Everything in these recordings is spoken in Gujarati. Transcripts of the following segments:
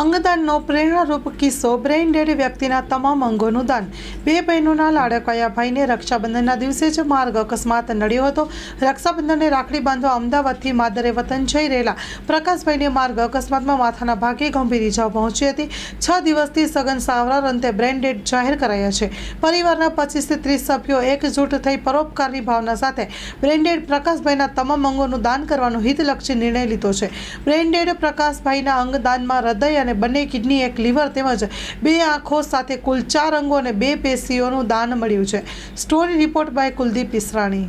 અંગદાનનો પ્રેરણારૂપ કિસ્સો બ્રેઇન વ્યક્તિના તમામ અંગોનું દાન. બે બહેનોના લાડકવાયા ભાઈને રક્ષાબંધનના દિવસે જ માર્ગ અકસ્માત નડ્યો હતો. રક્ષાબંધનને રાખડી બાંધવા અમદાવાદથી માદરે વતન જઈ રહેલા પ્રકાશભાઈને માર્ગ અકસ્માતમાં માથાના ભાગે ગંભીર ઇજાઓ પહોંચી હતી. છ દિવસથી સઘન સારવાર અંતે બ્રેઇન જાહેર કરાયા છે. પરિવારના પચીસથી ત્રીસ સભ્યો એકજૂટ થઈ પરોપકારની ભાવના સાથે બ્રેઇન પ્રકાશભાઈના તમામ અંગોનું દાન કરવાનો હિતલક્ષી નિર્ણય લીધો છે. બ્રેઇન પ્રકાશભાઈના અંગદાનમાં હૃદય અને બંને કિડની એક લીવર તેમજ બે આંખો સાથે કુલ ચાર અંગો અને બે પેશીઓનું દાન મળ્યું છે. Story report by Kuldeep Israni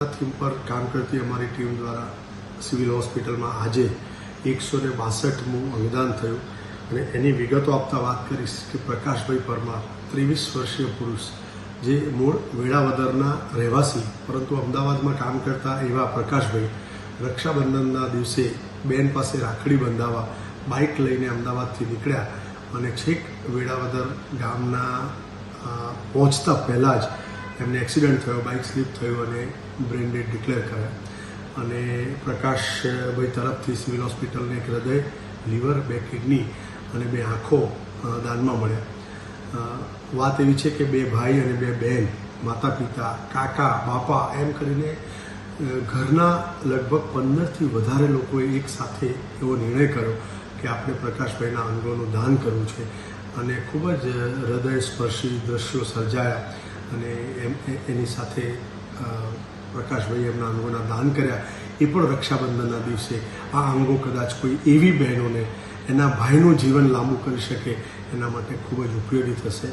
theme પર કામ કરતી અમારી ટીમ દ્વારા સિવિલ હોસ્પિટલમાં આજે એકસો ને બાસઠમું અંગદાન થયું અને એની વિગતો આપતા વાત કરીશ કે પ્રકાશભાઈ પરમાર, ત્રેવીસ વર્ષીય પુરુષ, જે મૂળ વેળાવદરના રહેવાસી, પરંતુ અમદાવાદમાં કામ કરતા એવા પ્રકાશભાઈ, રક્ષાબંધનના દિવસે બેન પાસે રાખડી બંધાવવા બાઇક લઈને અમદાવાદથી નીકળ્યા અને છેક વેળાવદર ગામના પહોંચતા પહેલાં જ એમને એક્સિડન્ટ થયો, બાઇક સ્લીપ થયું અને બ્રેન ડેડ ડિક્લેર કર્યા. અને પ્રકાશભાઈ તરફથી સિવિલ હોસ્પિટલને એક હૃદય, લીવર, બે કિડની અને બે આંખો દાનમાં મળ્યા. વાત એવી છે કે બે ભાઈ અને બે બહેન માતા પિતા કાકા, બાપા, એમ કરીને ઘરના લગભગ પંદરથી વધારે લોકોએ એક સાથે એવો નિર્ણય કર્યો કે આપણે પ્રકાશભાઈના અંગોનું દાન કરવું છે. અને ખૂબ જ હૃદય સ્પર્શી દ્રશ્યો સર્જાયા અને એમ એની સાથે પ્રકાશભાઈ એમના અંગોના દાન કર્યા. એ પણ રક્ષાબંધનના દિવસે આ અંગો કદાચ કોઈ એવી બહેનોને એના ભાઈનું જીવન લાંબુ કરી શકે, એના માટે ખૂબ જ ઉપયોગી થશે.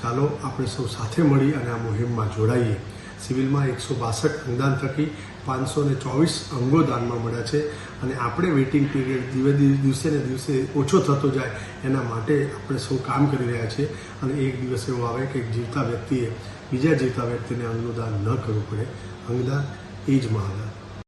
ચાલો, આપણે સૌ સાથે મળી અને આ મુહિમમાં જોડાઈએ. સિવિલમાં એકસો બાસઠ અંગદાન થકી પાંચસો ને ચોવીસ અંગો દાનમાં મળ્યા છે અને આપણે વેઇટિંગ પીરિયડ દિવે દિ- દિવસે ને દિવસે ઓછો થતો જાય એના માટે આપણે સૌ કામ કરી રહ્યા છીએ અને એક દિવસ એવો આવે કે જીવતા વ્યક્તિએ, બીજા જીવતા વ્યક્તિને અંગનું દાન ન કરવું પડે. અંગદાન એ જ મહાદાન.